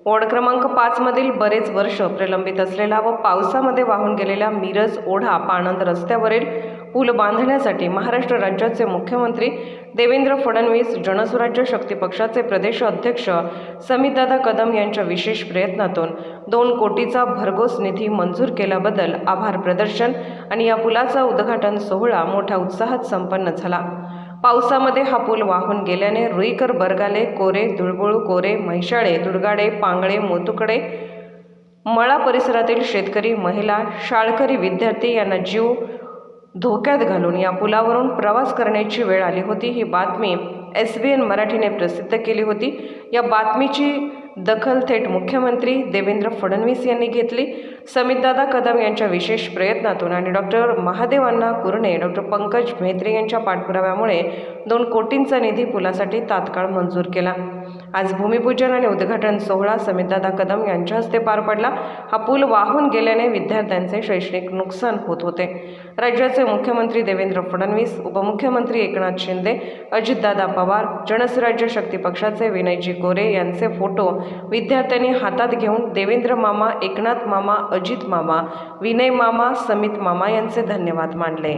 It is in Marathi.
वॉर्ड क्रमांक पाचमधील बरेच वर्ष प्रलंबित असलेला व पावसामध्ये वाहून गेलेला मिरज ओढा पाणंद रस्त्यावरील पूल बांधण्यासाठी महाराष्ट्र राज्याचे मुख्यमंत्री देवेंद्र फडणवीस जनसुराज्य शक्ती पक्षाचे प्रदेश अध्यक्ष समितदादा कदम यांच्या विशेष प्रयत्नातून दोन कोटीचा भरघोस निधी मंजूर केल्याबद्दल आभार प्रदर्शन आणि या पुलाचा उद्घाटन सोहळा मोठ्या उत्साहात संपन्न झाला. पावसामध्ये हा पूल वाहून गेल्याने रुईकर बरगाले कोरे धुळबुळू कोरे म्हैशाळे दुर्गाडे पांगळे मोतुकडे मळा परिसरातील शेतकरी महिला शाळकरी विद्यार्थी यांना जीव धोक्यात घालून या पुलावरून प्रवास करण्याची वेळ आली होती. ही बातमी एस बी एन मराठीने प्रसिद्ध केली होती. या बातमीची दखल थेट मुख्यमंत्री देवेंद्र फडणवीस यांनी घेतली. समितदादा कदम यांच्या विशेष प्रयत्नातून आणि डॉक्टर महादेवांना कुरणे डॉक्टर पंकज म्हेत्रे यांच्या पाठपुराव्यामुळे दोन कोटींचा निधी पुलासाठी तात्काळ मंजूर केला. आज भूमिपूजन आणि उद्घाटन सोहळा समितदादा कदम यांच्या हस्ते पार पडला. हा पूल वाहून गेल्याने विद्यार्थ्यांचे शैक्षणिक नुकसान होत होते. राज्याचे मुख्यमंत्री देवेंद्र फडणवीस उपमुख्यमंत्री एकनाथ शिंदे अजितदादा पवार जनसुराज्य शक्ती पक्षाचे विनयजी गोरे यांचे फोटो विद्यार्थ्यांनी हातात घेऊन देवेंद्र मामा एकनाथ मामा अजित मामा विनय मामा समित मामा यांचे धन्यवाद मानले.